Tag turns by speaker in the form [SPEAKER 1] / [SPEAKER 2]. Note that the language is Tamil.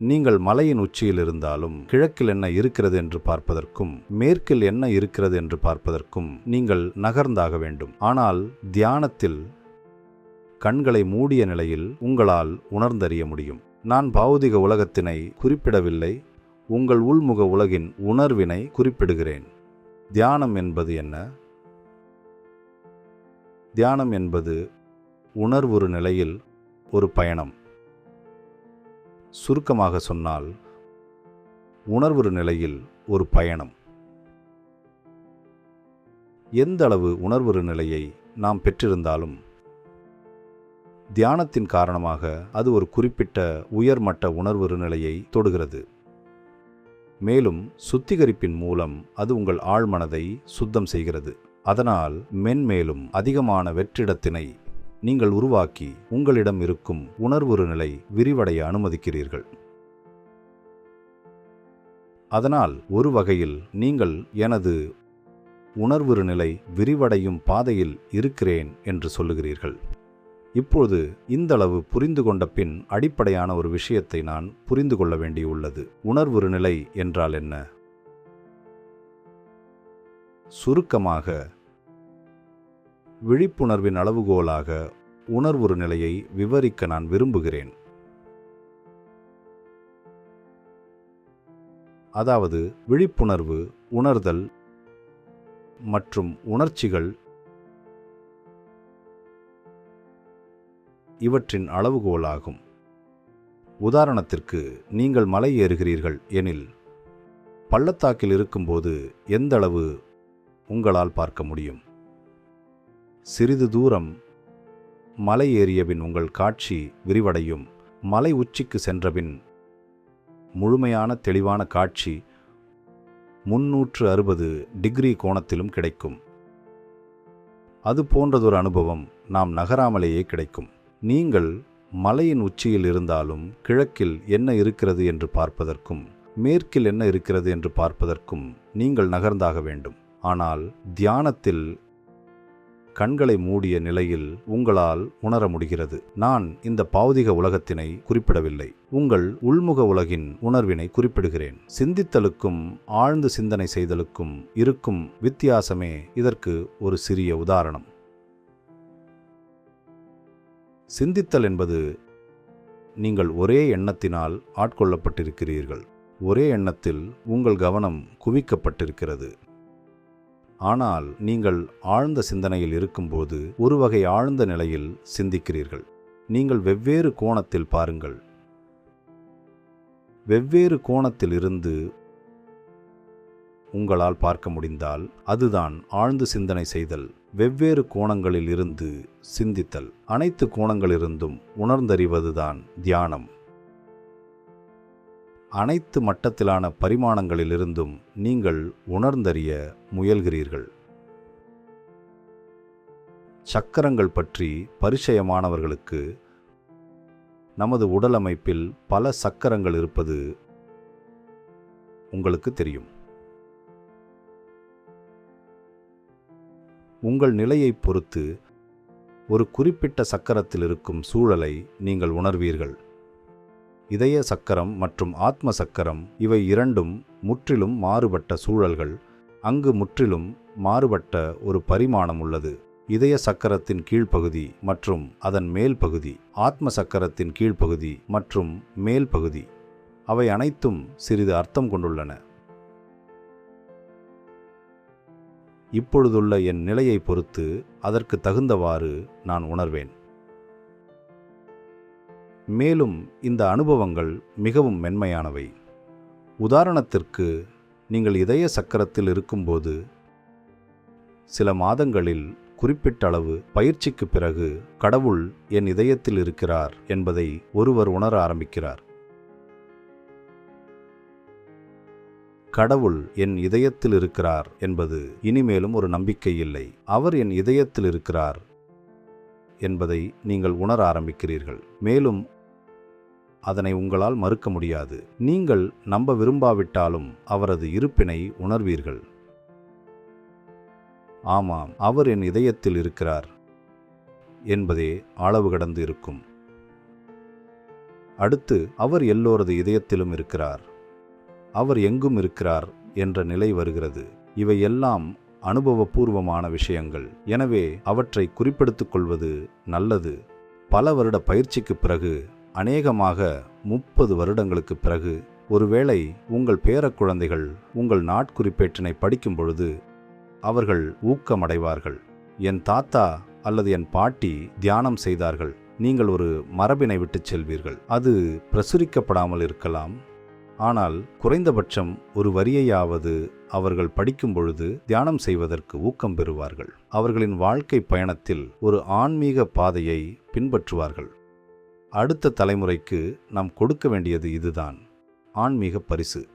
[SPEAKER 1] நீங்கள் மலையின் உச்சியில் இருந்தாலும் கிழக்கில் என்ன இருக்கிறது என்று பார்ப்பதற்கும் மேற்கில் என்ன இருக்கிறது என்று பார்ப்பதற்கும் நீங்கள் நகர்ந்தாக வேண்டும். ஆனால் தியானத்தில் கண்களை மூடிய நிலையில் உங்களால் உணர்ந்தறிய முடியும். நான் பௌதிக உலகத்தினை குறிப்பிடவில்லை உங்கள் உள்முக உலகின் உணர்வினை குறிப்பிடுகிறேன். தியானம் என்பது என்ன? தியானம் என்பது உணர்வுறு நிலையில் ஒரு பயணம். சுருக்கமாக சொன்னால் உணர்வு நிலையில் ஒரு பயணம். எந்த அளவு உணர்வுறு நிலையை நாம் பெற்றிருந்தாலும் தியானத்தின் காரணமாக அது ஒரு குறிப்பிட்ட உயர்மட்ட உணர்வு நிலையை தொடுகிறது. மேலும் சுத்திகரிப்பின் மூலம் அது உங்கள் ஆழ்மனதை சுத்தம் செய்கிறது. அதனால் மென்மேலும் அதிகமான வெற்றிடத்தினை நீங்கள் உருவாக்கி உங்களிடம் இருக்கும் உணர்வுறு நிலை விரிவடைய அனுமதிக்கிறீர்கள். அதனால் ஒரு வகையில் நீங்கள் எனது உணர்வுறு நிலை விரிவடையும் பாதையில் இருக்கிறேன் என்று சொல்லுகிறீர்கள். இப்போது இந்தளவு புரிந்து கொண்ட பின் அடிப்படையான ஒரு விஷயத்தை நான் புரிந்து கொள்ள வேண்டியுள்ளது. உணர்வுறு நிலை என்றால் என்ன? சுருக்கமாக விழிப்புணர்வின் அளவுகோலாக உணர்வுறு நிலையை விவரிக்க நான் விரும்புகிறேன். அதாவது விழிப்புணர்வு உணர்தல் மற்றும் உணர்ச்சிகள் இவற்றின் அளவுகோலாகும். உதாரணத்திற்கு நீங்கள் மலை ஏறுகிறீர்கள் எனில் பள்ளத்தாக்கில் இருக்கும்போது எந்தளவு உங்களால் பார்க்க முடியும்? சிறிது தூரம் மலை ஏறியபின் உங்கள் காட்சி விரிவடையும். மலை உச்சிக்கு சென்றபின் முழுமையான தெளிவான காட்சி முன்னூற்று அறுபது டிகிரி கோணத்திலும் கிடைக்கும். அது போன்றதொரு அனுபவம் நாம் நகராமலேயே கிடைக்கும். நீங்கள் மலையின் உச்சியில் இருந்தாலும் கிழக்கில் என்ன இருக்கிறது என்று பார்ப்பதற்கும் மேற்கில் என்ன இருக்கிறது என்று பார்ப்பதற்கும் நீங்கள் நகர்ந்தாக வேண்டும். ஆனால் தியானத்தில் கண்களை மூடிய நிலையில் உங்களால் உணர முடிகிறது. நான் இந்த பௌதிக உலகத்தினை குறிப்பிடவில்லை. உங்கள் உள்முக உலகின் உணர்வினை குறிப்பிடுகிறேன். சிந்தித்தலுக்கும் ஆழ்ந்து சிந்தனை செய்தலுக்கும் இருக்கும் வித்தியாசமே இதற்கு ஒரு சிறிய உதாரணம். சிந்தித்தல் என்பது நீங்கள் ஒரே எண்ணத்தினால் ஆட்கொள்ளப்பட்டிருக்கிறீர்கள். ஒரே எண்ணத்தில் உங்கள் கவனம் குவிக்கப்பட்டிருக்கிறது. ஆனால் நீங்கள் ஆழ்ந்த சிந்தனையில் இருக்கும்போது ஒரு வகை ஆழ்ந்த நிலையில் சிந்திக்கிறீர்கள். நீங்கள் வெவ்வேறு கோணத்தில் பாருங்கள். வெவ்வேறு கோணத்தில் இருந்து உங்களால் பார்க்க முடிந்தால் அதுதான் ஆழ்ந்து சிந்தனை செய்தல் வெவ்வேறு கோணங்களில் இருந்து சிந்தித்தல். அனைத்து கோணங்களிலிருந்தும் உணர்ந்தறிவதுதான் தியானம். அனைத்து மட்டத்திலான பரிமாணங்களிலிருந்தும் நீங்கள் உணர்ந்தறிய முயல்கிறீர்கள். சக்கரங்கள் பற்றி பரிச்சயமானவர்களுக்கு நமது உடலமைப்பில் பல சக்கரங்கள் இருப்பது உங்களுக்கு தெரியும். உங்கள் நிலையை பொறுத்து ஒரு குறிப்பிட்ட சக்கரத்தில் இருக்கும் சூழலை நீங்கள் உணர்வீர்கள். இதய சக்கரம் மற்றும் ஆத்ம சக்கரம் இவை இரண்டும் முற்றிலும் மாறுபட்ட சூழல்கள். அங்கு முற்றிலும் மாறுபட்ட ஒரு பரிமாணம் உள்ளது. இதய சக்கரத்தின் கீழ்ப்பகுதி மற்றும் அதன் மேல் பகுதி ஆத்ம சக்கரத்தின் கீழ்ப்பகுதி மற்றும் மேல் பகுதி அவை அனைத்தும் சிறிது அர்த்தம் கொண்டுள்ளன. இப்பொழுதுள்ள என் நிலையை பொறுத்து அதற்கு தகுந்தவாறு நான் உணர்வேன். மேலும் இந்த அனுபவங்கள் மிகவும் மென்மையானவை. உதாரணத்திற்கு நீங்கள் இதய சக்கரத்தில் இருக்கும்போது சில மாதங்களில் குறிப்பிட்ட அளவு பயிற்சிக்கு பிறகு கடவுள் என் இதயத்தில் இருக்கிறார் என்பதை ஒருவர் உணர ஆரம்பிக்கிறார். கடவுள் என் இதயத்தில் இருக்கிறார் என்பது இனிமேலும் ஒரு நம்பிக்கை இல்லை. அவர் என் இதயத்தில் இருக்கிறார் என்பதை நீங்கள் உணர ஆரம்பிக்கிறீர்கள். மேலும் அதனை உங்களால் மறுக்க முடியாது. நீங்கள் நம்ப விரும்பாவிட்டாலும் அவரது இருப்பினை உணர்வீர்கள். ஆமாம் அவர் என் இதயத்தில் இருக்கிறார் என்பதே அளவு கடந்து இருக்கும். அடுத்து அவர் எல்லோரது இதயத்திலும் இருக்கிறார். அவர் எங்கும் இருக்கிறார் என்ற நிலை வருகிறது. இவை எல்லாம் அனுபவபூர்வமான விஷயங்கள். எனவே அவற்றை குறிப்பெடுத்துக் கொள்வது நல்லது. பல வருட பயிற்சிக்குப் பிறகு அநேகமாக முப்பது வருடங்களுக்குப் பிறகு ஒருவேளை உங்கள் பேரக்குழந்தைகள் உங்கள் நாட்குறிப்பேட்டினை படிக்கும் பொழுது அவர்கள் ஊக்கமடைவார்கள். என் தாத்தா அல்லது என் பாட்டி தியானம் செய்தார்கள். நீங்கள் ஒரு மரபினை விட்டுச் செல்வீர்கள். அது பிரசுரிக்கப்படாமல் இருக்கலாம். ஆனால் குறைந்தபட்சம் ஒரு வரியையாவது அவர்கள் படிக்கும் பொழுது தியானம் செய்வதற்கு ஊக்கம் பெறுவார்கள். அவர்களின் வாழ்க்கை பயணத்தில் ஒரு ஆன்மீக பாதையை பின்பற்றுவார்கள். அடுத்த தலைமுறைக்கு நாம் கொடுக்க வேண்டியது இதுதான். ஆன்மீக பரிசு.